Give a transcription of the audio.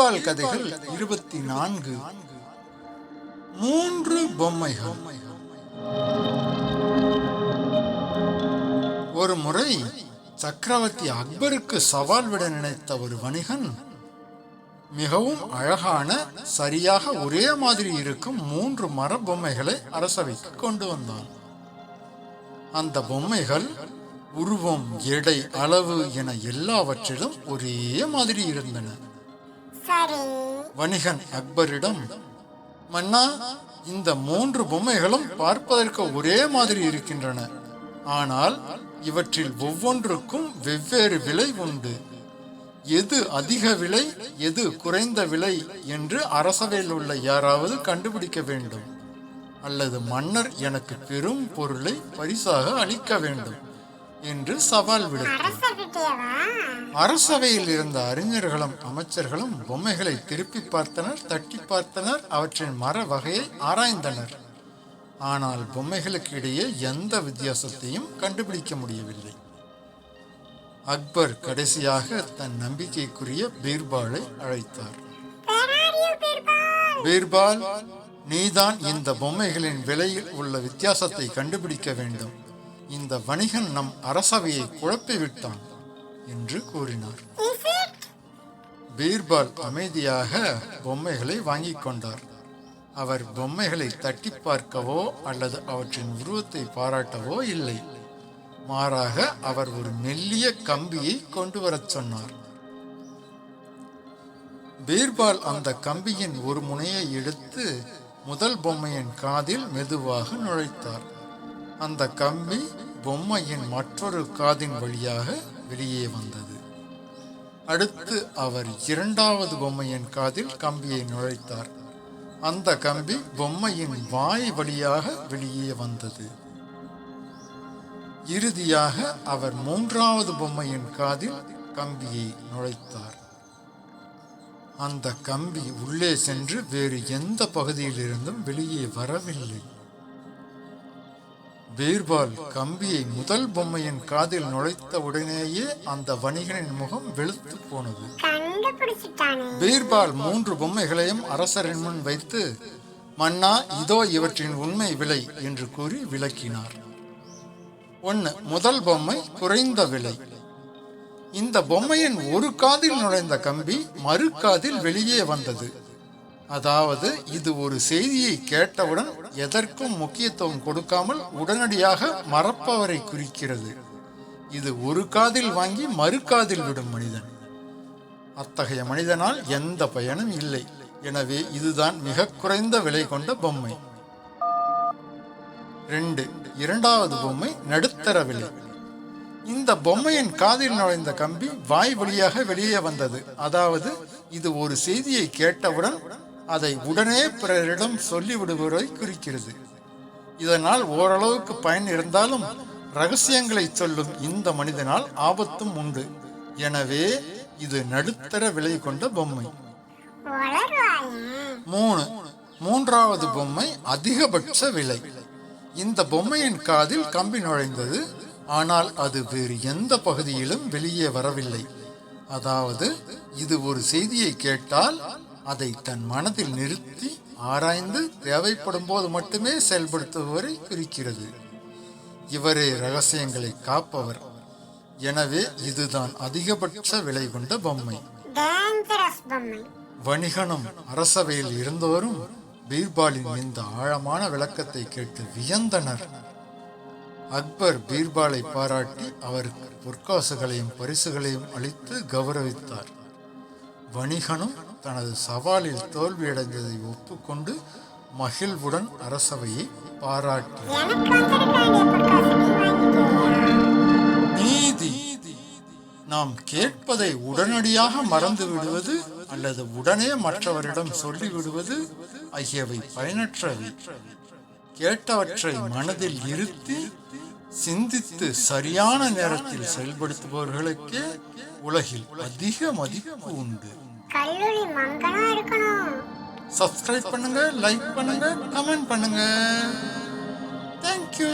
பீர்பால் கதைகள் இருபத்தி நான்கு. மூன்று பொம்மைகள். ஒரு முறை சக்கரவர்த்தி அக்பருக்கு சவால் விட நினைத்த ஒரு வணிகன் மிகவும் அழகான சரியாக ஒரே மாதிரி இருக்கும் மூன்று மர பொம்மைகளை அரசவைக்கு கொண்டு வந்தான். அந்த பொம்மைகள் உருவம் எடை அளவு என எல்லாவற்றிலும் ஒரே மாதிரி இருந்தன. வணிகன் அக்பரிடம் மன்னா இந்த மூன்று பொம்மைகளும் பார்ப்பதற்கு ஒரே மாதிரி இருக்கின்றன. ஆனால் இவற்றில் ஒவ்வொன்றுக்கும் வெவ்வேறு விலை உண்டு. எது அதிக விலை எது குறைந்த விலை என்று அரசவையில் உள்ள யாராவது கண்டுபிடிக்க வேண்டும். அல்லது மன்னர் எனக்கு பெரும் பொருளை பரிசாக அளிக்க வேண்டும். என்று சவால் விடுத்தார் அரசவையில் இருந்த அறிஞர்களும் அமைச்சர்களும் பொம்மைகளை திருப்பி பார்த்தனர் தட்டி பார்த்தனர் அவற்றின் மர வகையை ஆராய்ந்தனர். ஆனால் பொம்மைகளுக்கு இடையே எந்த வித்தியாசத்தையும் கண்டுபிடிக்க முடியவில்லை. அக்பர் கடைசியாக தன் நம்பிக்கைக்குரிய பீர்பாலை அழைத்தார். பீர்பால் நீதான் இந்த பொம்மைகளின் விலையில் உள்ள வித்தியாசத்தை கண்டுபிடிக்க வேண்டும். இந்த வணிகன் நம் அரசவையை குழப்பிவிட்டான் என்று கூறினார். பீர்பால் அமைதியாக பொம்மைகளை வாங்கிக் கொண்டார். அவர் பொம்மைகளை தட்டி பார்க்கவோ அல்லது அவற்றின் உருவத்தை பாராட்டவோ இல்லை. மாறாக அவர் ஒரு மெல்லிய கம்பியை கொண்டு வரச் சொன்னார். பீர்பால் அந்த கம்பியின் ஒரு முனையை எடுத்து முதல் பொம்மையின் காதில் மெதுவாக நுழைத்தார். அந்த கம்பி பொம்மையின் மற்றொரு காதின் வழியாக வெளியே வந்தது. அடுத்து அவர் இரண்டாவது பொம்மையின் காதில் கம்பியை நுழைத்தார். அந்த கம்பி பொம்மையின் வாய் வழியாக வெளியே வந்தது. இறுதியாக அவர் மூன்றாவது பொம்மையின் காதில் கம்பியை நுழைத்தார். அந்த கம்பி உள்ளே சென்று வேறு எந்த பகுதியிலிருந்தும் வெளியே வரவில்லை. பீர்பால் கம்பியை முதல் பொம்மையின் காதில் நுழைத்த உடனேயே அந்த வணிகனின் முகம் வெளுத்து போனது. பீர்பால் மூன்று பொம்மைகளையும் அரசரின் முன் வைத்து மன்னா இதோ இவற்றின் உண்மை விலை என்று கூறி விளக்கினார். ஒன்று முதல் பொம்மை குறைந்த விலை. இந்த பொம்மையின் ஒரு காதில் நுழைந்த கம்பி மறு காதில் வெளியே வந்தது. அதாவது இது ஒரு செய்தியை கேட்டவுடன் எதற்கும் முக்கியத்துவம் கொடுக்காமல் உடனடியாக மறப்பவரை குறிக்கிறது. இது ஒரு காதில் வாங்கி மறு காதில் விடும் மனிதன். அத்தகைய மனிதனால் எந்த பயனும் இல்லை. எனவே இதுதான் மிக குறைந்த விலை கொண்ட பொம்மை. ரெண்டு இரண்டாவது பொம்மை நடுத்தர விலை. இந்த பொம்மையின் காதில் நுழைந்த கம்பி வாய் வழியாக வெளியே வந்தது. அதாவது இது ஒரு செய்தியை கேட்டவுடன் அதை உடனே பிறரிடம் சொல்லிவிடுவதை குறிக்கிறது. இதனால் ஓரளவுக்கு பயன் இருந்தாலும் ரகசியங்களை சொல்லும் இந்த மனிதனால் ஆபத்தும் உண்டு. எனவே இது நடுத்தர விலை கொண்ட பொம்மை. மூணு. மூன்றாவது பொம்மை அதிகபட்ச விலை. இந்த பொம்மையின் காதில் கம்பி நுழைந்தது. ஆனால் அது வேறு எந்த பகுதியிலும் வெளியே வரவில்லை. அதாவது இது ஒரு செய்தியை கேட்டால் அதை தன் மனதில் நிறுத்தி ஆராய்ந்து தேவைப்படும் போது மட்டுமே செயல்படுத்துபவரை குறிக்கிறது. இவரே ரகசியங்களை காப்பவர். எனவே இதுதான் அதிகபட்ச விலை கொண்ட பொம்மை. வணிகனும் அரசவையில் இருந்தோரும் பீர்பாலின் இந்த ஆழமான விளக்கத்தை கேட்டு வியந்தனர். அக்பர் பீர்பாலை பாராட்டி அவருக்கு பொற்காசுகளையும் பரிசுகளையும் அளித்து கௌரவித்தார். வணிகனும் தனது சவாலில் தோல்வியடைந்ததை ஒப்புக்கொண்டு மகிழ்வுடன் அரசவையை பாராட்டினார் நீதி. நாம் கேட்பதை உடனடியாக மறந்து விடுவது அல்லது உடனே மற்றவரிடம் சொல்லிவிடுவது ஆகியவை பயனற்றவை. கேட்டவற்றை மனதில் இருத்தி சிந்தித்து சரியான நேரத்தில் செயல்படுத்துபவர்களுக்கே உலகில் அதிக மதிப்பு உண்டு. கல்லூரி மங்கனா இருக்கணும். சப்ஸ்கிரைப் பண்ணுங்க லைக் பண்ணுங்க கமெண்ட் பண்ணுங்க. தேங்க்யூ